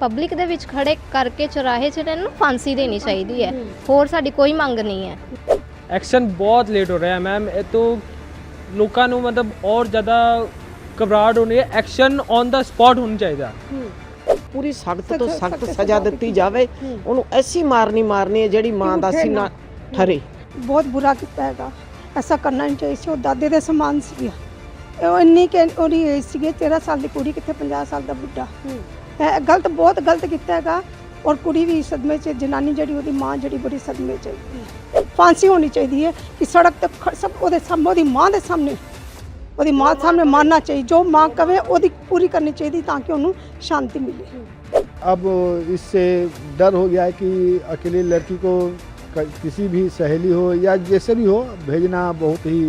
Public ਦੇ ਵਿੱਚ ਖੜੇ ਕਰਕੇ ਚੁਰਾਹੇ 'ਚ ਇਹਨਾਂ ਨੂੰ ਫਾਂਸੀ ਦੇਣੀ ਚਾਹੀਦੀ ਹੈ। ਹੋਰ ਸਾਡੀ ਕੋਈ ਮੰਗ ਨਹੀਂ ਹੈ। ਐਕਸ਼ਨ ਬਹੁਤ ਲੇਟ ਹੋ ਰਿਹਾ ਹੈ ਮੈਮ ਇਹ ਤੋਂ ਲੋਕਾਂ ਨੂੰ ਮਤਲਬ ਔਰ ਜ਼ਿਆਦਾ ਘਬਰਾਹਟ ਹੋਣੀ ਹੈ। ਐਕਸ਼ਨ ਔਨ ਦਾ ਸਪੌਟ ਹੋਣਾ ਚਾਹੀਦਾ। ਪੂਰੀ ਸਖਤ ਤੋਂ ਸਖਤ ਸਜ਼ਾ ਦਿੱਤੀ ਜਾਵੇ। ਉਹਨੂੰ ਐਸੀ ਮਾਰਨੀ ਮਾਰਨੀ ਹੈ ਜਿਹੜੀ ਮਾਂ ਦਾ ਸੀਨਾ ਠਰੇ। ਬਹੁਤ ਬੁਰਾ ਕੀਤਾ ਹੈਗਾ। ਐਸਾ ਕਰਨਾ ਨਹੀਂ ਚਾਹੀਦਾ ਸੀ। ਉਹ ਦਾਦੇ ਦੇ ਸਮਾਨ ਸੀ ਉਹ ਇੰਨੀ ਕਿ ਉਹਦੀ ਏਜ ਸੀਗੀ 13 ਸਾਲ ਦੀ ਕੁੜੀ ਕਿੱਥੇ 50 ਸਾਲ ਦਾ ਬੁੱਢਾ। ਗਲਤ ਬਹੁਤ ਗਲਤ ਕੀਤਾ ਹੈਗਾ ਔਰ ਕੁੜੀ ਵੀ ਸਦਮੇ 'ਚ ਜਨਾਨੀ ਜਿਹੜੀ ਉਹਦੀ ਮਾਂ ਜਿਹੜੀ ਬੜੀ ਸਦਮੇ 'ਚ ਹੈਗੀ ਹੈ। ਫਾਂਸੀ ਹੋਣੀ ਚਾਹੀਦੀ ਹੈ ਕਿ ਸੜਕ ਤੇ ਖ- ਸਭ ਉਹਦੇ ਸਾਹਮਣੇ ਉਹਦੀ ਮਾਂ ਦੇ ਸਾਹਮਣੇ ਉਹਦੀ ਮਾਂ ਸਾਹਮਣੇ ਮਾਰਨਾ ਚਾਹੀਏ ਜੋ ਮਾਂ ਕਵੇ ਉਹਦੀ ਪੂਰੀ ਕਰਨੀ ਚਾਹੀਦੀ ਤਾਂ ਕਿ ਉਹਨੂੰ ਸ਼ਾਂਤੀ ਮਿਲੇ अब इससे डर हो गया है कि अकेली लड़की को क- किसी भी सहेली हो या जैसे भी हो भेजना बहुत ही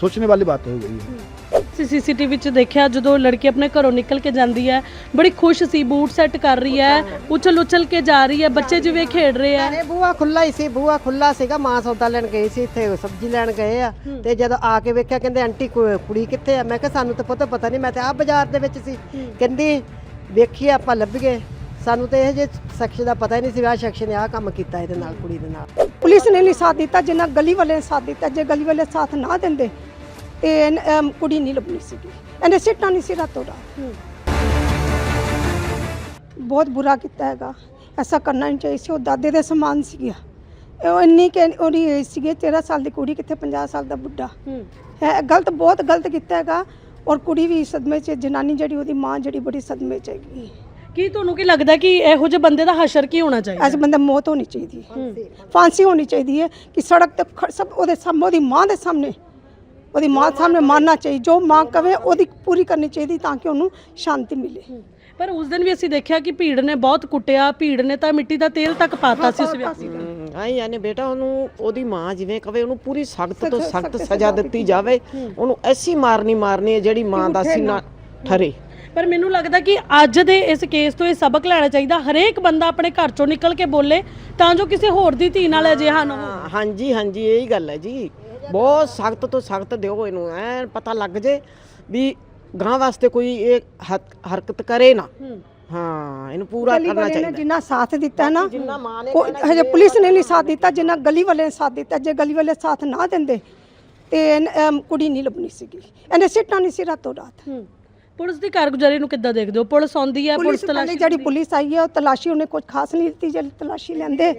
सोचने वाली बात हो गई है ਸੀਸੀਟੀਵੀ ਚ ਦੇਖਿਆ ਜਦੋਂ ਲੜਕੀ ਆਪਣੇ ਘਰੋਂ ਨਿਕਲ ਕੇ ਜਾਂਦੀ ਹੈ ਬੜੀ ਖੁਸ਼ ਸੀ ਬੂਟ ਸੈੱਟ ਕਰ ਰਹੀ ਹੈ ਉਛਲ ਉਛਲ ਕੇ ਜਾ ਰਹੀ ਹੈ ਬੱਚੇ ਜਿਵੇਂ ਖੇਡ ਰਹੇ ਆ। ਅਰੇ ਬੂਆ ਖੁੱਲਾ ਹੀ ਸੀ ਬੂਆ ਖੁੱਲਾ ਸੀਗਾ ਮਾਂ ਸੌਦਾ ਲੈਣ ਗਈ ਸੀ ਇੱਥੇ ਸਬਜ਼ੀ ਲੈਣ ਗਏ ਆ। ਤੇ ਜਦੋਂ ਆ ਕੇ ਵੇਖਿਆ ਕਹਿੰਦੇ ਆਂਟੀ ਕੁ- ਕੁੜੀ ਕਿੱਥੇ ਆ? ਮੈਂ ਕਿਹਾ ਸਾਨੂੰ ਤਾਂ ਪਤਾ ਪਤਾ ਨਹੀਂ ਮੈਂ ਤੇ ਆ ਬਾਜ਼ਾਰ ਦੇ ਵਿੱਚ ਸੀ। ਕਹਿੰਦੀ ਵੇਖੀ ਆਪਾਂ ਲੱਭ ਗਏ ਸਾਨੂੰ ਤੇ ਇਹ ਜੇ ਸ਼ਖਸ ਦਾ ਪਤਾ ਹੀ ਨਹੀਂ ਸੀ ਵੀ ਆਹ ਸ਼ਖਸ ਨੇ ਆਹ ਕੰਮ ਕੀਤਾ ਇਹਦੇ ਨਾਲ ਕੁੜੀ ਦੇ ਨਾਲ। ਪੁਲਿਸ ਨੇ ਨਹੀਂ ਸਾਥ ਦਿੱਤਾ ਜਿੰਨਾ ਗਲੀ ਵਾਲੇ ਨੇ ਸਾਥ ਦਿੱਤਾ ਜੇ ਗਲੀ ਵਾਲੇ ਸਾਥ ਨਾ ਦਿੰਦੇ ਤੇ ਅਮ ਕੁੜੀ ਨਹੀਂ ਲੱਭਣੀ ਸੀਗੀ। ਇਹਨੇ ਸਿੱਟਾ ਨਹੀਂ ਸੀ ਰਾਤੋਂ ਰਾਤ ਬਹੁਤ ਬੁਰਾ ਕੀਤਾ ਹੈਗਾ। ਐਸਾ ਕਰਨਾ ਨਹੀਂ ਚਾਹੀਦਾ ਸੀ। ਉਹ ਦਾਦੇ ਦੇ ਸਮਾਨ ਸੀਗਾ। ਉਹ ਇੰਨੀ ਕਿ ਉਹਦੀ ਏਜ ਸੀਗੀ 13 ਸਾਲ ਦੀ ਕੁੜੀ ਕਿੱਥੇ 50 ਸਾਲ ਦਾ ਬੁੱਢਾ। ਹੈ ਗਲਤ ਬਹੁਤ ਗਲਤ ਕੀਤਾ ਹੈਗਾ। ਔਰ ਕੁੜੀ ਵੀ ਸਦਮੇ 'ਚ ਜਨਾਨੀ ਜਿਹੜੀ ਉਹਦੀ ਮਾਂ ਜਿਹੜੀ ਬੜੀ ਸਦਮੇ 'ਚ ਹੈਗੀ। ਕੀ ਤੁਹਾਨੂੰ ਕੀ ਲੱਗਦਾ ਕਿ ਇਹੋ ਜਿਹੇ ਬੰਦੇ ਦਾ ਹਸ਼ਰ ਕੀ ਹੋਣਾ ਚਾਹੀਦਾ? ਐਸੇ ਬੰਦੇ ਮੌਤ ਹੋਣੀ ਚਾਹੀਦੀ। ਹੈ। ਫਾਂਸੀ ਹੋਣੀ ਚਾਹੀਦੀ ਹੈ ਕਿ ਸੜਕ ਤੇ ਖ- ਸਭ ਉਹਦੇ ਸਾਹਮਣੇ ਉਹਦੀ ਮਾਂ ਦੇ ਸਾਹਮਣੇ ਉਹਦੀ ਮਾਂ ਸਾਹਮਣੇ ਮਾਰਨਾ ਚਾਹੀਏ ਜੋ ਮਾਂ ਕਵੇ ਉਹਦੀ ਪੂਰੀ ਕਰਨੀ ਚਾਹੀਦੀ ਤਾਂ ਕਿ ਉਹਨੂੰ ਸ਼ਾਂਤੀ ਮਿਲੇ। ਪਰ ਉਸ ਦਿਨ ਵੀ ਅਸੀਂ ਦੇਖਿਆ ਕਿ ਭੀੜ ਨੇ ਬਹੁਤ ਕੁੱਟਿਆ ਭੀੜ ਨੇ ਤਾਂ ਮਿੱਟੀ ਦਾ ਤੇਲ ਤੱਕ ਪਾਤਾ ਸੀ ਉਸ ਵਿਅਕਤੀ ਹਮ, ਆਈ ਆਨੇ ਬੇਟਾ ਉਹਨੂੰ ਉਹਦੀ ਮਾਂ ਜਿਵੇਂ ਕਵੇ ਉਹਨੂੰ ਪੂਰੀ ਸਖਤ ਤੋਂ ਸਖਤ ਸਜ਼ਾ ਦਿੱਤੀ ਜਾਵੇ। ਉਹਨੂੰ ਐਸੀ ਮਾਰਨੀ ਮਾਰਨੀ ਹੈ ਜਿਹੜੀ ਮਾਂ ਦਾ ਸੀਨਾ ਠਰੇ। ਪਰ ਮੈਨੂੰ ਲੱਗਦਾ ਕਿ ਅੱਜ ਦੇ ਇਸ ਕੇਸ ਤੋਂ ਇਹ ਸਬਕ ਲੈਣਾ ਚਾਹੀਦਾ। ਹਰੇਕ ਬੰਦਾ ਆਪਣੇ ਘਰ ਚੋਂ ਨਿਕਲ ਕੇ ਬੋਲੇ ਤਾਂ ਜੋ ਕਿਸੇ ਹੋਰ ਦੀ ਧੀ ਨਾਲ ਅਜਿਹਾ ਨਾ ਹੋਵੇ। ਹਾਂ, ਹਾਂਜੀ ਹਾਂਜੀ ਇਹੀ ਗੱਲ ਹੈ ਜੀ। ਬਹੁਤ ਸਖਤ ਤੋਂ ਸਖਤ ਦਿਓ ਇਹਨੂੰ ਐ ਪਤਾ ਲੱਗ ਜੇ ਵੀ ਗਾਂ ਵਾਸਤੇ ਕੋਈ ਇਹ ਹਰ- ਹਰਕਤ ਕਰੇ ਨਾ। ਹਾਂ। ਇਹਨੂੰ ਪੂਰਾ ਗਲੀ ਕਰਨਾ ਵਾਲੇ ਨੇ ਚਾਹੀਦਾ। ਜਿੰਨਾ ਸਾਥ ਦਿੱਤਾ ਨਾ ਜਿੰਨਾ ਮਾਂ ਨੇ ਕੋਈ ਹਜੇ ਪੁਲਿਸ ਨੇ ਨਹੀਂ ਸਾਥ ਦਿੱਤਾ ਜਿੰਨਾ ਗਲੀ ਵਾਲੇ ਨੇ ਸਾਥ ਦਿੱਤਾ ਜੇ ਗਲੀ ਵਾਲੇ ਸਾਥ ਨਾ ਦਿੰਦੇ ਤੇ ਇਹਨ- ਅਮ ਕੁੜੀ ਨਹੀਂ ਲੱਭਣੀ ਸੀਗੀ। ਇਹਨੇ ਸਿੱਟਾ ਨਹੀਂ ਸੀ ਰਾਤੋਂ ਰਾਤ। ਪੁਲਿਸ ਦੀ ਕਾਰਗੁਜ਼ਾਰੀ ਨੂੰ ਕਿੱਦਾਂ ਦੇਖਦੇ ਹੋ? ਪੁਲਿਸ ਆਉਂਦੀ ਹੈ ਪੁਲਿਸ ਪੁਲਿਸ ਪਹਿਲੇ ਤਲਾਸ਼ੀ ਜਿਹੜੀ ਪੁਲਿਸ ਆਈ ਹੈ ਉਹ ਤਲਾਸ਼ੀ ਉਹਨੇ ਕੁਝ ਖਾਸ ਨਹੀਂ ਲਿੱਤੀ ਜਿਹੜੀ ਤਲਾਸ਼ੀ ਲੈਂਦੇ।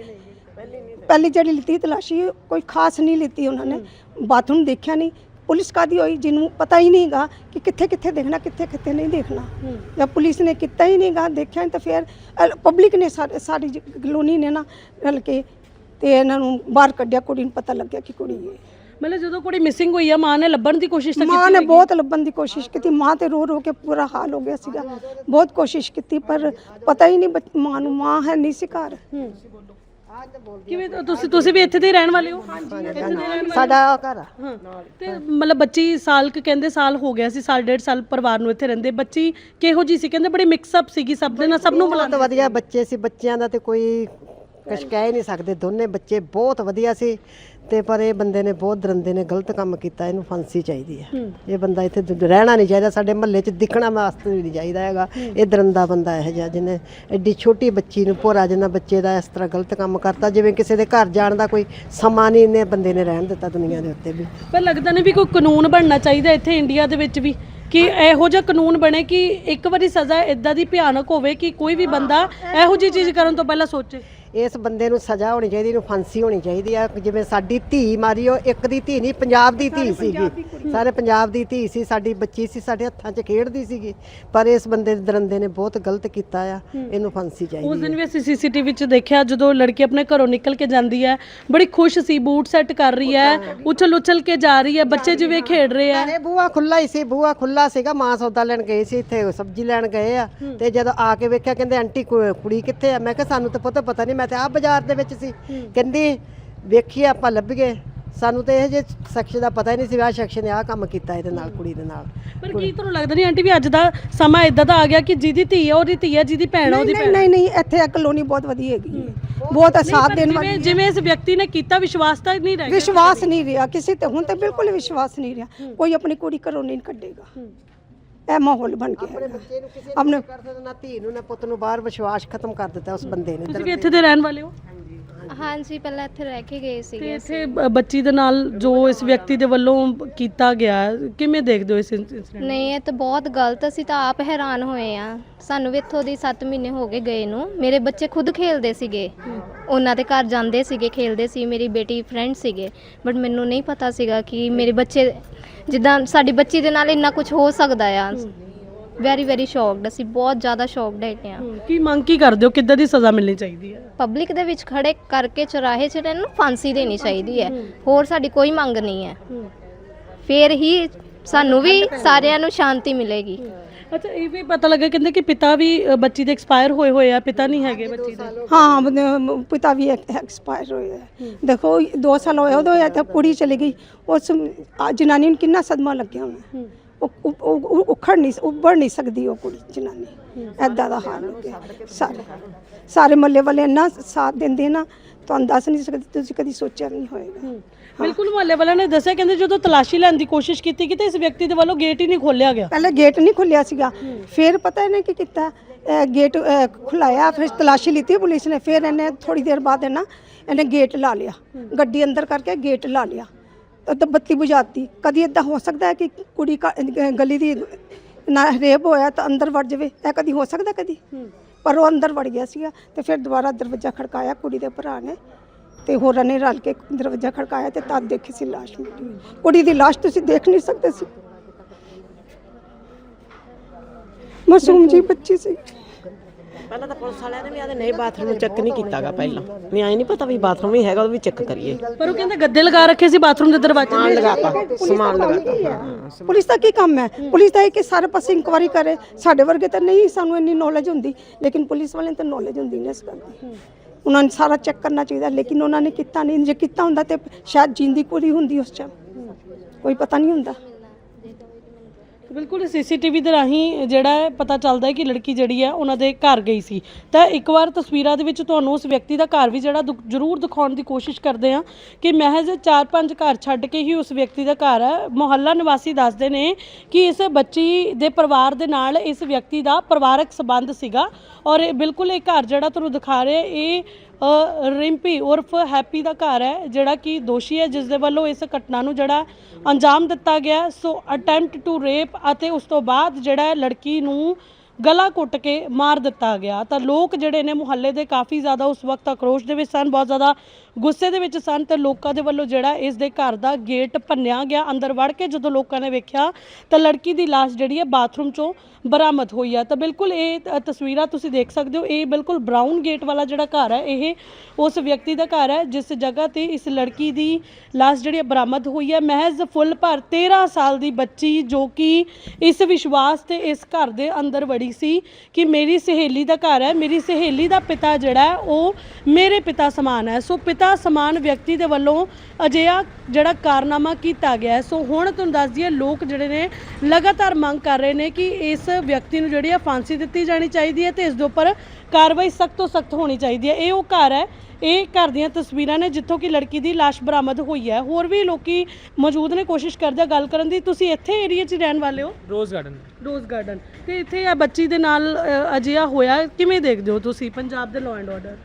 ਪਹਿਲੀ ਜਿਹੜੀ ਲਿੱਤੀ ਤਲਾਸ਼ੀ ਕੋਈ ਖਾਸ ਨਹੀਂ ਲਿੱਤੀ ਉਹਨਾਂ ਨੇ। ਬਾਥਰੂਮ ਦੇਖਿਆ ਨਹੀਂ। ਪੁਲਿਸ ਕਾਦੀ ਹੋਈ ਜਿਹਨੂੰ ਪਤਾ ਹੀ ਨਹੀਂਗਾ ਕਿ ਕਿੱਥੇ ਕਿੱਥੇ ਦੇਖਣਾ ਕਿੱਥੇ ਕਿੱਥੇ ਨਹੀਂ ਦੇਖਣਾ। ਜਦ ਪੁਲਿਸ ਨੇ ਕੀਤਾ ਹੀ ਨਹੀਂਗਾ ਦੇਖਿਆ ਤਾਂ ਫਿਰ ਪਬਲਿਕ ਨੇ ਸਾਡੀ ਜ- ਕਲੋਨੀ ਨੇ ਨਾ ਰਲ ਕੇ ਤੇ ਇਹਨਾਂ ਨੂੰ ਬਾਹਰ ਕੱਢਿਆ ਕੁੜੀ ਨੂੰ ਪਤਾ ਲੱਗਿਆ ਕਿ ਕੁੜੀ ਹੈ ਮਤਲਬ ਜਦੋਂ ਕੁੜੀ ਮਿਸਿੰਗ ਹੋਈ ਆ ਮਾਂ ਨੇ ਲੱਭਣ ਦੀ ਕੋਸ਼ਿਸ਼ ਤਾਂ ਮਾਂ ਕੀਤੀ ਨੇ ਬਹੁਤ ਲੱਭਣ ਦੀ ਕੋਸ਼ਿਸ਼ ਕੀਤੀ। ਮਾਂ ਤੇ ਰੋ ਰੋ ਕੇ ਪੂਰਾ ਹਾਲ ਹੋ ਗਿਆ ਸੀਗਾ। ਬਹੁਤ ਕੋਸ਼ਿਸ਼ ਕੀਤੀ ਪਰ ਪਤਾ ਹੀ ਨਹੀਂ ਮਾਂ ਨੂੰ ਮਾਂ ਹੈ ਨਹੀਂ ਸੀ ਘਰ। ਕਿਵੇਂ ਤੁਸੀਂ ਤੁਸੀਂ ਵੀ ਇੱਥੇ ਦੇ ਰਹਿਣ ਵਾਲੇ ਹੋ? ਇੱਥੇ ਦੇ ਰਹਿਣ ਵਾਲੇ ਸਾਡਾ ਘਰ ਆ। ਹਾਂ। ਤੇ ਮਤਲਬ ਬੱਚੀ ਸਾਲ ਕੁ ਕਹਿੰਦੇ ਸਾਲ ਹੋ ਗਿਆ ਸੀ ਸਾਲ ਡੇਢ ਸਾਲ ਪਰਿਵਾਰ ਨੂੰ ਇੱਥੇ ਰਹਿੰਦੇ। ਬੱਚੀ ਕਿਹੋ ਜੀ ਸੀ? ਕਹਿੰਦੇ ਬੜੀ ਮਿਕਸ ਅਪ ਸੀਗੀ ਸਭ ਦੇ ਨਾਲ ਸਭ ਨੂੰ ਬਹੁਤ ਵਧੀਆ ਬੱਚੇ ਸੀ। ਬੱਚਿਆਂ ਦਾ ਤੇ ਕੋਈ ਕੁਛ ਕਹਿ ਹੀ ਨਹੀਂ ਸਕਦੇ। ਦੋਨੇ ਬੱਚੇ ਬਹੁਤ ਵਧੀਆ ਸੀ। ਤੇ ਪਰ ਇਹ ਬੰਦੇ ਨੇ ਬਹੁਤ ਦਰੰਦੇ ਨੇ ਗਲਤ ਕੰਮ ਕੀਤਾ ਇਹਨੂੰ ਫਾਂਸੀ ਚਾਹੀਦੀ ਹੈ। ਇਹ ਬੰਦਾ ਇੱਥੇ ਦ- ਰਹਿਣਾ ਨਹੀਂ ਚਾਹੀਦਾ ਸਾਡੇ ਮਹੱਲੇ 'ਚ ਦਿਖਣਾ ਵਾਸਤੇ ਵੀ ਨਹੀਂ ਚਾਹੀਦਾ ਹੈਗਾ। ਇਹ ਦਰੰਦਾ ਬੰਦਾ ਇਹ ਜਿਹਾ ਜਿਹਨੇ ਐਡੀ ਛੋਟੀ ਬੱਚੀ ਨੂੰ ਭੋਰਾ ਜਿੰਨਾ ਬੱਚੇ ਦਾ ਇਸ ਤਰ੍ਹਾਂ ਗਲਤ ਕੰਮ ਕਰਤਾ ਜਿਵੇਂ ਕਿਸੇ ਦੇ ਘਰ ਜਾਣ ਦਾ ਕੋਈ ਸਮਾਂ ਨਹੀਂ ਇਹਨੇ ਬੰਦੇ ਨੇ ਰਹਿਣ ਦਿੱਤਾ ਦੁਨੀਆ ਦੇ ਉੱਤੇ ਵੀ। ਪਰ ਲੱਗਦਾ ਨਹੀਂ ਵੀ ਕੋਈ ਕਾਨੂੰਨ ਬਣਨਾ ਚਾਹੀਦਾ ਇੱਥੇ ਇੰਡੀਆ ਦੇ ਵਿੱਚ ਵੀ ਕਿ ਇਹੋ ਜਿਹਾ ਕਾਨੂੰਨ ਬਣੇ ਕਿ ਇੱਕ ਵਾਰੀ ਸਜ਼ਾ ਇਦਾਂ ਦੀ ਭਿਆਨਕ ਹੋਵੇ ਕਿ ਕੋਈ ਵੀ ਬੰਦਾ ਇਹੋ ਜਿਹੀ ਚੀਜ਼ ਕਰਨ ਤੋਂ ਪਹਿਲਾਂ ਸੋਚੇ। ਇਸ ਬੰਦੇ ਨੂੰ ਸਜ਼ਾ ਹੋਣੀ ਚਾਹੀਦੀ ਇਹਨੂੰ ਫਾਂਸੀ ਹੋਣੀ ਚਾਹੀਦੀ ਆ। ਜਿਵੇਂ ਸਾਡੀ ਧੀ ਮਾਰੀ ਉਹ ਇੱਕ ਦੀ ਧੀ ਨਹੀਂ ਪੰਜਾਬ ਦੀ ਧੀ ਸੀਗੀ। ਸਾਰੇ ਪੰਜਾਬ ਦੀ ਧੀ ਸੀ ਸਾਡੀ ਬੱਚੀ ਸੀ ਸਾਡੇ ਹੱਥਾਂ 'ਚ ਖੇਡਦੀ ਸੀਗੀ। ਪਰ ਇਸ ਬੰਦੇ ਦੇ ਦਰੰਦੇ ਨੇ ਬਹੁਤ ਗਲਤ ਕੀਤਾ ਆ ਇਹਨੂੰ ਫਾਂਸੀ ਉਸ ਚਾਹੀਦੀ ਦਿਨ ਵੀ ਅਸੀਂ ਸੀਸੀਟੀਵੀ 'ਚ ਦੇਖਿਆ ਜਦੋਂ ਲੜਕੀ ਆਪਣੇ ਘਰੋਂ ਨਿਕਲ ਕੇ ਜਾਂਦੀ ਹੈ ਬੜੀ ਖੁਸ਼ ਸੀ ਬੂਟ ਸੈੱਟ ਕਰ ਰਹੀ ਹੈ ਉਛਲ ਉਛਲ ਕੇ ਜਾ ਰਹੀ ਹੈ ਬੱਚੇ ਜਿਵੇਂ ਖੇਡ ਰਹੇ ਆ। ਅਰੇ ਬੂਆ ਖੁੱਲਾ ਹੀ ਸੀ ਬੂਆ ਖੁੱਲਾ ਸੀਗਾ ਮਾਂ ਸੌਦਾ ਲੈਣ ਗਈ ਸੀ ਇੱਥੇ ਸਬਜ਼ੀ ਲੈਣ ਗਏ ਆ। ਤੇ ਜਦੋਂ ਆ ਕੇ ਵੇਖਿਆ ਕਹਿੰਦੇ ਆਂਟੀ ਕੁੜੀ ਕਿੱਥੇ ਆ? ਮੈਂ ਕਿਹਾ ਸਾਨੂੰ ਤਾਂ ਪਤਾ ਪਤਾ ਨਹੀਂ ਮੈਂ ਤੇ ਆ ਬਾਜ਼ਾਰ ਦੇ ਵਿੱਚ ਸੀ। ਕਹਿੰਦੀ ਵੇਖੀ ਆਪਾਂ ਲੱਭ ਗਏ ਸਾਨੂੰ ਤੇ ਇਹ ਜੇ ਸ਼ਖਸ ਦਾ ਪਤਾ ਹੀ ਨਹੀਂ ਸੀ ਵੀ ਆਹ ਸ਼ਖਸ ਨੇ ਆਹ ਕੰਮ ਕੀਤਾ ਇਹਦੇ ਨਾਲ ਕੁੜੀ ਦੇ ਨਾਲ। ਪਰ ਕੀ ਤੁਹਾਨੂੰ ਲੱਗਦਾ ਨਹੀਂ ਆਂਟੀ ਵੀ ਅੱਜ ਦਾ ਸਮਾਂ ਇਦਾਂ ਦਾ ਆ ਗਿਆ ਕਿ ਜਿਹਦੀ ਧੀ ਹੈ ਉਹਦੀ ਧੀ ਹੈ ਜਿਹਦੀ ਭੈਣ ਹੈ ਉਹਦੀ ਨਹੀਂ ਭੈਣ ਨਹੀਂ ਨਹੀਂ ਇੱਥੇ ਇਹ ਕਲੋਨੀ ਬਹੁਤ ਵਧੀਆ ਹੈਗੀ ਹੈ। ਬਹੁਤ ਸਾਥ ਦੇਣ ਵਾਲੀ ਜਿਵੇਂ ਜਿਵੇਂ ਇਸ ਵਿਅਕਤੀ ਨੇ ਕੀਤਾ ਵਿਸ਼ਵਾਸ ਤਾਂ ਨਹੀਂ ਰਹਿ ਗਿਆ। ਵਿਸ਼ਵਾਸ ਨਹੀਂ ਰਿਹਾ ਕਿਸੇ ਤੇ ਹੁਣ ਤੇ ਬਿਲਕੁਲ ਵਿਸ਼ਵਾਸ ਨਹੀਂ ਰਿਹਾ। ਕੋਈ ਆਪਣੀ ਕੁੜੀ ਘਰੋਂ ਨਹੀਂ ਕੱਢੇਗਾ। ਇਹ ਮਾਹੌਲ ਬਣ ਗਿਆ ਆਪਣੇ। ਬੱਚੇ ਨੂੰ ਕਿਸੇ ਆਪਣੇ ਨੂੰ ਕਰ ਸਕਦਾ ਨਾ ਧੀ ਨੂੰ ਨਾ ਪੁੱਤ ਨੂੰ ਬਾਹਰ ਵਿਸ਼ਵਾਸ ਖਤਮ ਕਰ ਦਿੱਤਾ ਉਸ ਬੰਦੇ ਨੇ। ਤੁਸੀਂ ਵੀ ਇੱਥੇ ਦੇ ਰਹਿਣ ਵਾਲੇ ਹੋ? ਹਾਂਜੀ। ਪਹਿਲਾਂ ਇੱਥੇ ਰਹਿ ਕੇ ਗਏ ਤੇ ਸੀਗੇ ਇੱਥੇ ਬ- ਬੱਚੀ ਦੇ ਨਾਲ ਜੋ ਇਸ ਵਿਅਕਤੀ ਦੇ ਵੱਲੋਂ ਕੀਤਾ ਗਿਆ ਕਿਵੇਂ ਦੇਖਦੇ ਹੋ ਇਸ ਇਨਸੀਡੈਂਟ ਨਹੀਂ ਇਹ ਤਾਂ ਬਹੁਤ ਗਲਤ ਅਸੀਂ ਤਾਂ ਆਪ ਹੈਰਾਨ ਹੋਏ ਆ। ਸਾਨੂੰ ਵੀ ਇੱਥੋਂ ਦੀ 7 ਮਹੀਨੇ ਹੋ ਗਏ ਗਏ ਨੂੰ। ਮੇਰੇ ਬੱਚੇ ਖੁਦ ਖੇਲਦੇ ਸੀਗੇ। ਉਹਨਾਂ ਦੇ ਘਰ ਜਾਂਦੇ ਸੀਗੇ ਖੇਲਦੇ ਸੀ ਮੇਰੀ ਬੇਟੀ ਫਰੈਂਡ ਸੀਗੇ। ਬਟ ਮੈਨੂੰ ਨਹੀਂ ਪਤਾ ਸੀਗਾ ਕਿ ਮੇਰੇ ਬੱਚੇ ਜਿੱਦਾਂ ਸਾਡੀ ਬੱਚੀ ਦੇ ਨਾਲ ਇੰਨਾ ਕੁਝ ਹੋ ਸਕਦਾ ਆ। ਵੈਰੀ ਵੈਰੀ ਸ਼ੌਕਡ ਅਸੀਂ ਬਹੁਤ ਜ਼ਿਆਦਾ ਸ਼ੌਕਡ ਹੈਗੇ ਆ ਕੀ ਮੰਗ ਕੀ ਕਰਦੇ ਹੋ? ਕਿੱਦਾਂ ਦੀ ਸਜ਼ਾ ਮਿਲਣੀ ਚਾਹੀਦੀ ਹੈ? ਪਬਲਿਕ ਦੇ ਵਿੱਚ ਖੜੇ ਕਰਕੇ ਚੁਰਾਹੇ 'ਚ ਇਹਨਾਂ ਨੂੰ ਫਾਂਸੀ ਦੇਣੀ ਚਾਹੀਦੀ ਹੈ। ਹੋਰ ਸਾਡੀ ਕੋਈ ਮੰਗ ਨਹੀਂ ਹੈ। ਫੇਰ ਹੀ ਸਾਨੂੰ ਵੀ ਸਾਰਿਆਂ ਨੂੰ ਸ਼ਾਂਤੀ ਮਿਲੇਗੀ। ਅੱਛਾ ਇਹ ਵੀ ਪਤਾ ਲੱਗਾ ਕਹਿੰਦੇ ਕਿ ਪਿਤਾ ਵੀ ਅ, ਬੱਚੀ ਦੇ ਐਕਸਪਾਇਰ ਹੋਏ ਹੋਏ ਆ। ਪਿਤਾ ਨਹੀਂ ਹੈਗੇ ਬੱਚੀ ਦੇ। ਹਾਂ ਬੰਦੇ- ਪਿਤਾ ਵੀ ਐਕਸਪਾਇਰ ਹੋਏ ਹੈ। ਦੇਖੋ 2 ਸਾਲ ਹੋਏ ਉਦੋਂ ਹੋਇਆ ਤਾਂ ਕੁੜੀ ਚਲੀ ਗਈ। ਉਸ ਆ ਜਨਾਨੀ ਨੂੰ ਕਿੰਨਾ ਸਦਮਾ ਲੱਗਿਆ ਹੋਣਾ। ਉਹ ਉਹ- ਉਹ ਉਹ ਉਖੜ ਨਹੀਂ ਉੱਭੜ ਨਹੀਂ ਸਕਦੀ ਉਹ ਕੁੜੀ ਜਨਾਨੀ। ਐਦਾਂ ਦਾ ਹਾਲ ਹੋ ਗਿਆ। ਸਾਰੇ ਸਾਰੇ ਮੱਲੇ ਵਾਲੇ ਇੰਨਾ ਸਾਥ ਦਿੰਦੇ ਨਾ ਤੁਹਾਨੂੰ ਦੱਸ ਨਹੀਂ ਸਕਦੇ ਤੁਸੀਂ ਕਦੀ ਸੋਚਿਆ ਵੀ ਨਹੀਂ ਹੋਏਗਾ। ਬਿਲਕੁਲ ਮੁਹੱਲੇ ਵਾਲਿਆਂ ਨੇ ਦੱਸਿਆ ਕਹਿੰਦੇ ਜਦੋਂ ਤਲਾਸ਼ੀ ਲੈਣ ਦੀ ਕੋਸ਼ਿਸ਼ ਕੀਤੀ ਤੇ ਇਸ ਵਿਅਕਤੀ ਦੇ ਵੱਲੋਂ ਗੇਟ ਹੀ ਨਹੀਂ ਖੋਲ੍ਹਿਆ ਗਿਆ। ਪਹਿਲੇ ਗੇਟ ਨਹੀਂ ਖੁੱਲਿਆ ਸੀਗਾ। ਫਿਰ ਪਤਾ ਇਹਨੇ ਕੀ ਕੀਤਾ? ਅਹ ਗੇਟ ਅਹ ਖੁਲਾਇਆ ਫਿਰ ਤਲਾਸ਼ੀ ਲਿੱਤੀ ਪੁਲਿਸ ਨੇ। ਫਿਰ ਇਹਨੇ ਥੋੜੀ ਦੇਰ ਬਾਅਦ ਹੈ ਨਾ ਇਹਨੇ ਗੇਟ ਲਾ ਲਿਆ। ਗੱਡੀ ਅੰਦਰ ਕਰਕੇ ਗੇਟ ਲਾ ਲਿਆ। ਤਾਂ ਬੱਤੀ ਬੁਝਾਤੀ। ਕਦੀ ਇਦਾਂ ਹੋ ਸਕਦਾ ਹੈ ਕਿ ਕੁੜੀ ਘ- ਗਲੀ ਦੀ ਨਾ ਰੇਪ ਹੋਇਆ ਤਾਂ ਅੰਦਰ ਵੜ ਜਾਵੇ? ਇਹ ਕਦੀ ਹੋ ਸਕਦਾ ਕਦੀ? ਪਰ ਉਹ ਅੰਦਰ ਵੜ ਗਿਆ ਸੀਗਾ ਤੇ ਫਿਰ ਦੁਬਾਰਾ ਦਰਵਾਜ਼ਾ ਖੜਕਾਇਆ ਕੁੜੀ ਦੇ ਭਰਾ ਨੇ ਤੇ ਹੋਰਾਂ ਨੇ ਰਲ ਕੇ ਦਰਵਾਜ਼ਾ ਖੜਕਾਇਆ ਤੇ ਤਦ ਦੇਖੀ ਸੀ ਲਾਸ਼ ਮਿਲੀ ਹੋਈ। ਕੁੜੀ ਦੀ ਲਾਸ਼ ਤੁਸੀਂ ਦੇਖ ਨਹੀਂ ਸਕਦੇ ਸੀ। ਮਾਸੂਮ ਜੀ ਬੱਚੀ ਸੀ। ਪਹਿਲਾਂ ਤਾਂ ਪੁਲਿਸ ਵਾਲਿਆਂ ਨੇ ਵੀ ਆਦੇ ਨਹੀਂ ਬਾਥਰੂਮ ਚੈੱਕ ਨਹੀਂ ਕੀਤਾਗਾ ਪਹਿਲਾਂ। ਨਹੀਂ ਆਈ ਨਹੀਂ ਪਤਾ ਵੀ ਬਾਥਰੂਮ ਵੀ ਹੈਗਾ ਉਹ ਵੀ ਚੈੱਕ ਕਰੀਏ। ਪਰ ਉਹ ਕਹਿੰਦੇ ਗੱਦੇ ਲਗਾ ਰੱਖੇ ਸੀ ਬਾਥਰੂਮ ਦੇ ਦਰਵਾਜ਼ੇ ਸਮਾਨ ਤੇ। ਲਗਾਤਾ ਸਮਾਨ ਲਗਾਤਾ ਪੁਲਿਸ ਦਾ ਕੀ ਕੰਮ ਹੈ? ਪੁਲਿਸ ਦਾ ਇਹ ਕਿ ਸਾਰੇ ਪਾਸੇ ਇਨਕੁਆਰੀ ਕਰੇ। ਸਾਡੇ ਵਰਗੇ ਤਾਂ ਨਹੀਂ ਸਾਨੂੰ ਇੰਨੀ ਨੌਲੇਜ ਹੁੰਦੀ। ਲੇਕਿਨ ਪੁਲਿਸ ਵਾਲਿਆਂ ਨੂੰ ਤਾਂ ਨੌਲੇਜ ਹੁੰਦੀ ਨੇ ਇਸ ਗੱਲ ਦੀ। ਉਹਨਾਂ ਨੂੰ ਸਾਰਾ ਚੈੱਕ ਕਰਨਾ ਚਾਹੀਦਾ। ਲੇਕਿਨ ਉਹਨਾਂ ਨੇ ਕੀਤਾ ਨਹੀਂ ਜੇ ਕੀਤਾ ਹੁੰਦਾ ਤੇ ਸ਼ਾਇਦ ਜਿੰਦੀ ਕੁੜੀ ਹੁੰਦੀ ਉਸ ਟਾਈਮ ਕੋਈ ਪਤਾ ਨਹੀਂ ਹੁੰਦਾ। ਬਿਲਕੁਲ, ਸੀਸੀਟੀਵੀ ਦੇ ਰਾਹੀਂ ਜਿਹੜਾ ਹੈ ਪਤਾ ਚੱਲਦਾ ਹੈ ਕਿ ਲੜਕੀ ਜਿਹੜੀ ਹੈ ਉਹਨਾਂ ਦੇ ਘਰ ਗਈ ਸੀ। ਤਾਂ ਇੱਕ ਵਾਰ ਤਸਵੀਰਾਂ ਦੇ ਵਿੱਚ ਤੁਹਾਨੂੰ ਉਸ ਵਿਅਕਤੀ ਦਾ ਘਰ ਵੀ ਜਿਹੜਾ ਦੁ- ਜ਼ਰੂਰ ਦਿਖਾਉਣ ਦੀ ਕੋਸ਼ਿਸ਼ ਕਰਦੇ ਆ ਕਿ ਮਹਿਜ਼ 4-5 ਘਰ ਛੱਡ ਕੇ ਹੀ ਉਸ ਵਿਅਕਤੀ ਦਾ ਘਰ ਹੈ। ਮੁਹੱਲਾ ਨਿਵਾਸੀ ਦੱਸਦੇ ਨੇ ਕਿ ਇਸ ਬੱਚੀ ਦੇ ਪਰਿਵਾਰ ਦੇ ਨਾਲ ਇਸ ਵਿਅਕਤੀ ਦਾ ਪਰਿਵਾਰਕ ਸੰਬੰਧ ਸੀਗਾ ਔਰ ਇਹ ਬਿਲਕੁਲ ਇਹ ਘਰ ਜਿਹੜਾ ਤੁਹਾਨੂੰ ਦਿਖਾ ਰਿਹਾ, ਇਹ ਰਿੰਪੀ ਉਰਫ ਹੈਪੀ ਦਾ ਘਰ ਹੈ, ਜਿਹੜਾ ਕਿ ਦੋਸ਼ੀ ਹੈ ਜਿਸ ਦੇ ਵੱਲੋਂ ਇਸ ਘਟਨਾ ਨੂੰ ਜਿਹੜਾ ਅੰਜਾਮ ਦਿੱਤਾ ਗਿਆ। ਸੋ ਅਟੈਂਪਟ ਟੂ ਰੇਪ ਅਤੇ ਉਸ ਤੋਂ ਬਾਅਦ ਜਿਹੜਾ ਲੜਕੀ ਨੂੰ ਗਲਾ ਕੁੱਟ ਕੇ ਮਾਰ ਦਿੱਤਾ ਗਿਆ। ਤਾਂ ਲੋਕ ਜਿਹੜੇ ਨੇ ਮੁਹੱਲੇ ਦੇ ਕਾਫੀ ਜ਼ਿਆਦਾ ਉਸ ਵਕਤ ਆਕਰੋਸ਼ ਦੇ ਵਿੱਚ ਸਨ, ਬਹੁਤ ਜ਼ਿਆਦਾ ਗੁੱਸੇ ਦੇ ਵਿੱਚ ਸਨ ਤੇ ਲੋਕਾਂ ਦੇ ਵੱਲੋਂ ਜਿਹੜਾ ਇਸ ਦੇ ਘਰ ਦਾ ਗੇਟ ਭੰਨਿਆ ਗਿਆ, ਅੰਦਰ ਵੜ ਕੇ ਜਦੋਂ ਲੋਕਾਂ ਨੇ ਵੇਖਿਆ ਤਾਂ ਲੜਕੀ ਦੀ ਲਾਸ਼ ਜਿਹੜੀ ਹੈ ਬਾਥਰੂਮ ਚੋਂ ਬਰਾਮਦ ਹੋਈ ਆ। ਤਾਂ ਬਿਲਕੁਲ ਇਹ ਤਸਵੀਰਾਂ ਤੁਸੀਂ ਦੇਖ ਸਕਦੇ ਹੋ, ਇਹ ਬਿਲਕੁਲ ਬਰਾਊਨ ਗੇਟ ਵਾਲਾ ਜਿਹੜਾ ਘਰ ਹੈ, ਇਹ ਉਸ ਵਿਅਕਤੀ ਦਾ ਘਰ ਹੈ ਜਿਸ ਜਗ੍ਹਾ ਤੇ ਇਸ ਲੜਕੀ ਦੀ ਲਾਸ਼ ਜਿਹੜੀ ਹੈ ਬਰਾਮਦ ਹੋਈ ਹੈ। ਮਹਿਜ਼ ਫੁੱਲ ਭਰ 13 ਸਾਲ ਦੀ ਬੱਚੀ ਜੋ ਕਿ ਇਸ ਵਿਸ਼ਵਾਸ ਤੇ ਇਸ ਘਰ ਦੇ ਅੰਦਰ ਵੜੀ ਸੀ ਕਿ ਮੇਰੀ ਸਹੇਲੀ ਦਾ ਘਰ ਹੈ, ਮੇਰੀ ਸਹੇਲੀ ਦਾ ਪਿਤਾ ਜਿਹੜਾ ਉਹ ਮੇਰੇ ਪਿਤਾ ਸਮਾਨ ਹੈ। ਸੋ ਪਿਤਾ ਸਮਾਨ ਵਿਅਕਤੀ ਦੇ ਵੱਲੋਂ ਅਜਿਹਾ ਜਿਹੜਾ ਕਾਰਨਾਮਾ ਕੀਤਾ ਗਿਆ ਹੈ। ਸੋ ਹੁਣ ਤੁਹਾਨੂੰ ਦੱਸ ਦਈਏ ਲੋਕ ਜਿਹੜੇ ਨੇ ਲਗਾਤਾਰ ਮੰਗ ਕਰ ਰਹੇ ਨੇ ਕਿ ਇਸ ਵਿਅਕਤੀ ਨੂੰ ਜਿਹੜੀ ਹੈ ਫਾਂਸੀ ਦਿੱਤੀ ਜਾਣੀ ਚਾਹੀਦੀ ਹੈ ਤੇ ਇਸ ਦੇ ਉੱਪਰ ਕਾਰਵਾਈ ਸਖਤ ਤੋਂ ਸਖਤ ਹੋਣੀ ਚਾਹੀਦੀ ਹੈ। ਇਹ ਉਹ ਘਰ ਹੈ ਇਹ ਘਰ ਦੀਆਂ ਤਸਵੀਰਾਂ ਨੇ ਜਿੱਥੋਂ ਕਿ ਲੜਕੀ ਦੀ ਲਾਸ਼ ਬਰਾਮਦ ਹੋਈ ਹੈ। ਹੋਰ ਵੀ ਲੋਕੀ ਮੌਜੂਦ ਨੇ ਕੋਸ਼ਿਸ਼ ਕਰਦੇ ਆ ਗੱਲ ਕਰਨ ਦੀ। ਤੁਸੀਂ ਇੱਥੇ ਏਰੀਆ 'ਚ ਰਹਿਣ ਵਾਲੇ ਹੋ? ਰੋਜ਼ ਗਾਰਡਨ ਰੋਜ਼ ਗਾਰਡਨ ਤੇ ਇੱਥੇ ਆ ਬੱਚੀ ਦੇ ਨਾਲ ਅ, ਅਜਿਹਾ ਹੋਇਆ ਕਿਵੇਂ ਦੇਖਦੇ ਹੋ ਤੁਸੀਂ? ਪੰਜਾਬ ਦੇ law and order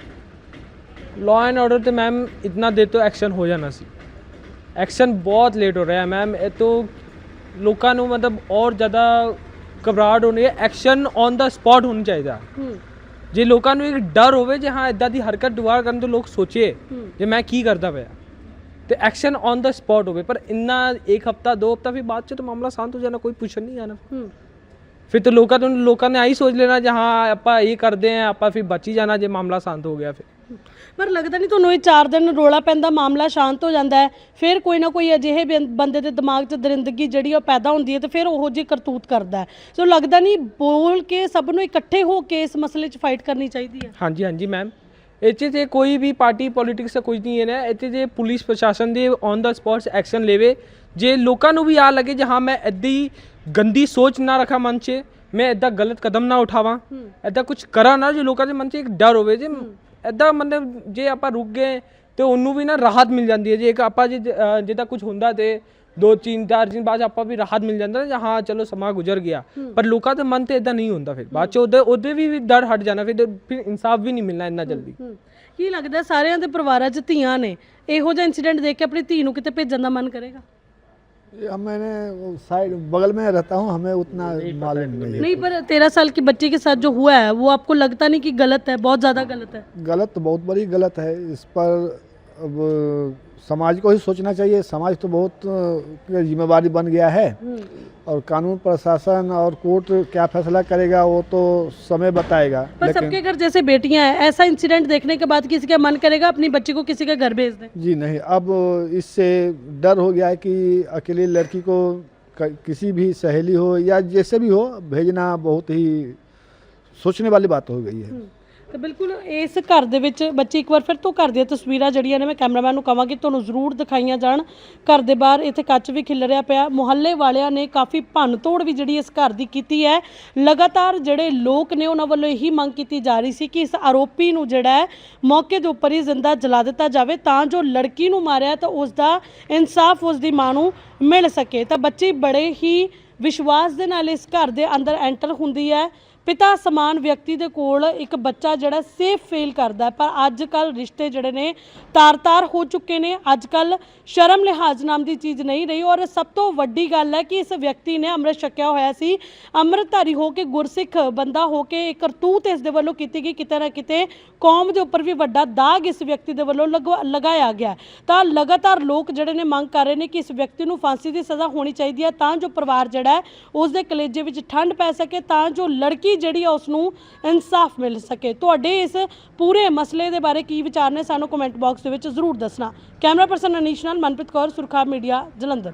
law and order ਤੇ ਮੈਮ ਇਤਨਾ ਦੇਰ ਤੋਂ ਐਕਸ਼ਨ ਹੋ ਜਾਣਾ ਸੀ। ਐਕਸ਼ਨ ਬਹੁਤ ਲੇਟ ਹੋ ਰਿਹਾ ਹੈ ਮੈਮ ਇਹ ਤੋਂ ਲੋਕਾਂ ਨੂੰ ਮਤਲਬ ਔਰ ਜ਼ਿਆਦਾ ਘਬਰਾਹਟ ਹੋਣੀ ਹੈ। ਐਕਸ਼ਨ ਔਨ ਦਾ ਸਪੌਟ ਹੋਣਾ ਚਾਹੀਦਾ। ਜੇ ਲੋਕਾਂ ਨੂੰ ਇੱਕ ਡਰ ਹੋਵੇ ਜੇ ਹਾਂ ਇਦਾਂ ਦੀ ਹਰਕਤ ਦੁਬਾਰਾ ਕਰਨ ਤੋਂ ਲੋਕ ਸੋਚੇ। ਜੇ ਮੈਂ ਕੀ ਕਰਦਾ ਪਿਆ। ਤੇ ਐਕਸ਼ਨ ਔਨ ਦਾ ਸਪੌਟ ਹੋਵੇ। ਪਰ ਇੰਨਾ ਇੱਕ ਹਫਤਾ ਦੋ ਹਫਤਾ ਫਿਰ ਬਾਅਦ ਚ ਤਾਂ ਮਾਮਲਾ ਸ਼ਾਂਤ ਹੋ ਜਾਣਾ ਕੋਈ ਪੁੱਛਣ ਨਹੀਂ ਆਣਾ। ਫਿਰ ਤਾਂ ਲੋਕਾਂ ਤੋਂ ਲੋਕਾਂ ਨੇ ਆਹੀ ਸੋਚ ਲੈਣਾ ਜੇ ਹਾਂ ਆਪਾਂ ਇਹ ਕਰਦੇ ਆ ਆਪਾਂ ਫਿਰ ਬਚ ਜਾਣਾ ਜੇ ਮਾਮਲਾ ਸ਼ਾਂਤ ਹੋ ਗਿਆ ਫਿਰ। ਪਰ ਲੱਗਦਾ ਨਹੀਂ ਤੁਹਾਨੂੰ ਇਹ 4 ਦਿਨ ਰੋਲਾ ਪੈਂਦਾ ਮਾਮਲਾ ਸ਼ਾਂਤ ਹੋ ਜਾਂਦਾ ਹੈ ਫਿਰ ਕੋਈ ਨਾ ਕੋਈ ਅਜਿਹੇ ਬੰ- ਬੰਦੇ ਦੇ ਦਿਮਾਗ 'ਚ ਦਰਿੰਦਗੀ ਜਿਹੜੀ ਉਹ ਪੈਦਾ ਹੁੰਦੀ ਹੈ ਤੇ ਫਿਰ ਉਹੋ ਜਿਹੀ ਕਰਤੂਤ ਕਰਦਾ ਹੈ। ਸੋ ਲੱਗਦਾ ਨਹੀਂ ਬੋਲ ਕੇ ਸਭ ਨੂੰ ਇਕੱਠੇ ਹੋ ਕੇ ਇਸ ਮਸਲੇ 'ਚ ਫਾਈਟ ਕਰਨੀ ਚਾਹੀਦੀ ਹੈ। ਹਾਂਜੀ ਹਾਂਜੀ ਮੈਮ ਇੱਥੇ ਤੇ ਕੋਈ ਵੀ ਪਾਰਟੀ ਪੋਲਿਟਿਕਸ ਦਾ ਕੁਝ ਨਹੀਂ ਹੈ ਨਾ ਇੱਥੇ ਤੇ ਪੁਲਿਸ ਪ੍ਰਸ਼ਾਸਨ ਦੇ ਔਨ ਦਾ ਸਪੌਟ ਐਕਸ਼ਨ ਲੈਵੇ ਜੇ ਲੋਕਾਂ ਨੂੰ ਵੀ ਆ ਲੱਗੇ ਜੇ ਹਾਂ ਮੈਂ ਇੱਦੀ ਗੰਦੀ ਸੋਚ ਨਾ ਰੱਖਾਂ ਮਨ 'ਚ ਮੈਂ ਇੱਦਾਂ ਗਲਤ ਕਦਮ ਨਾ ਉਠਾਵਾਂ ਇੱਦਾਂ ਕੁਝ ਕਰਾਂ ਨਾ ਜੇ ਲੋਕਾਂ ਦੇ ਮਨ 'ਚ ਇੱਕ ਡਰ ਹੋਵੇ ਜੇ ਇੱਦਾਂ ਮਤਲਬ ਜੇ ਆਪਾਂ ਰੁਕ ਗਏ ਤੇ ਉਹਨੂੰ ਵੀ ਨਾ ਰਾਹਤ ਮਿਲ ਜਾਂਦੀ ਹੈ। ਜੇ ਇੱਕ ਆਪਾਂ ਜੇ ਜਿੱਦਾਂ ਕੁਝ ਹੁੰਦਾ ਤੇ ਦੋ ਤਿੰਨ ਚਾਰ ਦਿਨ ਬਾਅਦ ਆਪਾਂ ਵੀ ਰਾਹਤ ਮਿਲ ਜਾਂਦਾ ਨਾ ਹਾਂ ਚਲੋ ਸਮਾਂ ਗੁਜ਼ਰ ਗਿਆ। ਪਰ ਲੋਕਾਂ ਦੇ ਮਨ ਤੇ ਇਦਾਂ ਨਹੀਂ ਹੁੰਦਾ ਫਿਰ। ਬਾਅਦ ਚ ਉਹਦੇ ਉਹਦੇ ਵੀ ਡਰ ਹਟ ਜਾਣਾ ਫਿਰ ਫਿਰ ਇਨਸਾਫ ਵੀ ਨਹੀਂ ਮਿਲਣਾ ਇੰਨਾ ਜਲਦੀ। ਕੀ ਲੱਗਦਾ ਸਾਰਿਆਂ ਦੇ ਪਰਿਵਾਰਾਂ 'ਚ ਧੀਆਂ ਨੇ? ਇਹੋ ਜਿਹਾ ਇਨਸੀਡੈਂਟ ਦੇਖ ਕੇ ਆਪਣੀ ਧੀ ਨੂੰ ਕਿਤੇ ਭੇਜਣ ਦਾ ਮਨ ਕਰੇਗਾ? हम मैंने साइड बगल में रहता हूँ हमें उतना मालूम नहीं। है नहीं पर तेरह साल की बच्ची के साथ जो हुआ है वो आपको लगता नहीं कि गलत है? बहुत ज़्यादा गलत है। गलत तो बहुत बड़ी गलत है। इस पर अब समाज को ही सोचना चाहिए। समाज तो बहुत जिम्मेवारी बन गया है। और कानून प्रशासन और कोर्ट क्या फैसला करेगा वो तो समय बताएगा। पर सबके घर जैसे बेटियाँ हैं ऐसा इंसिडेंट देखने के बाद किसी का मन करेगा अपनी बच्ची को किसी के घर भेज दें? जी नहीं अब इससे डर हो गया है कि अकेली लड़की को किसी भी सहेली हो या जैसे भी हो भेजना बहुत ही सोचने वाली बात हो गई है। ਤੇ ਬਿਲਕੁਲ ਇਸ ਘਰ ਦੇ ਵਿੱਚ ਬੱਚੇ ਇੱਕ ਵਾਰ ਫਿਰ ਤੋਂ ਘਰ ਦੀਆਂ ਤਸਵੀਰਾਂ ਜਿਹੜੀਆਂ ਨੇ ਮੈਂ ਕੈਮਰਾਮੈਨ ਨੂੰ ਕਹਾਂਗੀ ਤੁਹਾਨੂੰ ਜ਼ਰੂਰ ਦਿਖਾਈਆਂ ਜਾਣ। ਘਰ ਦੇ ਬਾਹਰ ਇੱਥੇ ਕੱਚ ਵੀ ਖਿਲਰਿਆ ਪਿਆ। ਮੁਹੱਲੇ ਵਾਲਿਆਂ ਨੇ ਕਾਫੀ ਭੰਨ ਤੋੜ ਵੀ ਜਿਹੜੀ ਇਸ ਘਰ ਦੀ ਕੀਤੀ ਹੈ। ਲਗਾਤਾਰ ਜਿਹੜੇ ਲੋਕ ਨੇ ਉਹਨਾਂ ਵੱਲੋਂ ਇਹੀ ਮੰਗ ਕੀਤੀ ਜਾ ਰਹੀ ਸੀ ਕਿ ਇਸ ਆਰੋਪੀ ਨੂੰ ਜਿਹੜਾ ਹੈ, ਮੌਕੇ ਦੇ ਉੱਪਰ ਹੀ ਜ਼ਿੰਦਾ ਜਲਾ ਦਿੱਤਾ ਜਾਵੇ ਤਾਂ ਜੋ ਲੜਕੀ ਨੂੰ ਮਾਰਿਆ ਤਾਂ ਉਸ ਦਾ ਇਨਸਾਫ ਉਸ ਦੀ ਮਾਂ ਨੂੰ ਮਿਲ ਸਕੇ। ਤਾਂ ਬੱਚੀ ਬੜੇ ਹੀ ਵਿਸ਼ਵਾਸ ਦੇ ਨਾਲ ਇਸ ਘਰ ਦੇ ਅੰਦਰ ਐਂਟਰ ਹੁੰਦੀ ਹੈ। ਪਿਤਾ ਸਮਾਨ ਵਿਅਕਤੀ ਦੇ ਕੋਲ ਇੱਕ ਬੱਚਾ ਜਿਹੜਾ ਸੇਫ ਫੀਲ ਕਰਦਾ ਪਰ ਅੱਜ ਕੱਲ ਰਿਸ਼ਤੇ ਜਿਹੜੇ ਨੇ ਤਾਰ-ਤਾਰ ਹੋ ਚੁੱਕੇ ਨੇ। ਅੱਜ ਕੱਲ ਸ਼ਰਮ ਲਿਹਾਜ਼ ਨਾਮ ਦੀ ਚੀਜ਼ ਨਹੀਂ ਰਹੀ ਔਰ ਸਭ ਤੋਂ ਵੱਡੀ ਗੱਲ ਹੈ ਕਿ ਇਸ ਵਿਅਕਤੀ ਨੇ ਅੰਮ੍ਰਿਤ ਛਕਿਆ ਹੋਇਆ ਸੀ। ਅੰਮ੍ਰਿਤਧਾਰੀ ਹੋ ਕੇ ਗੁਰਸਿੱਖ ਬੰਦਾ ਹੋ ਕੇ ਇੱਕ ਕਰਤੂਤ ਇਸ ਦੇ ਵੱਲੋਂ ਕੀਤੀ ਗਈ। ਕਿਤੇ ਨਾ ਕਿਤੇ ਕੌਮ ਦੇ ਉੱਪਰ ਵੀ ਵੱਡਾ ਦਾਗ ਇਸ ਵਿਅਕਤੀ ਦੇ ਵੱਲੋਂ ਲਗਵਾ- ਲਗਾਇਆ ਗਿਆ ਤਾਂ ਲਗਾਤਾਰ ਲੋਕ ਜਿਹੜੇ ਨੇ ਮੰਗ ਕਰ ਰਹੇ ਨੇ ਕਿ ਇਸ ਵਿਅਕਤੀ ਨੂੰ ਫਾਂਸੀ ਦੀ ਸਜ਼ਾ ਹੋਣੀ ਚਾਹੀਦੀ ਹੈ ਤਾਂ ਜੋ ਪਰਿਵਾਰ ਜਿਹੜਾ ਹੈ ਉਸ ਦੇ ਕਲੇਜੇ ਵਿੱਚ ਠੰਡ ਪੈ ਸਕੇ, ਤਾਂ ਜੋ ਲੜਕੀ ਜਿਹੜੀ ਹੈ ਉਸ ਨੂੰ ਇਨਸਾਫ ਮਿਲ ਸਕੇ। ਤੁਹਾਡੇ ਇਸ ਪੂਰੇ ਮਸਲੇ ਦੇ ਬਾਰੇ ਕੀ ਵਿਚਾਰ ਨੇ ਸਾਨੂੰ ਕਮੈਂਟ ਬਾਕਸ ਦੇ ਵਿੱਚ ਜ਼ਰੂਰ ਦੱਸਣਾ। ਕੈਮਰਾ ਪਰਸਨ ਅਨੀਸ਼ ਨਾਲ ਮਨਪ੍ਰੀਤ ਕੌਰ, ਸੁਰਖਾ ਮੀਡੀਆ, ਜਲੰਧਰ।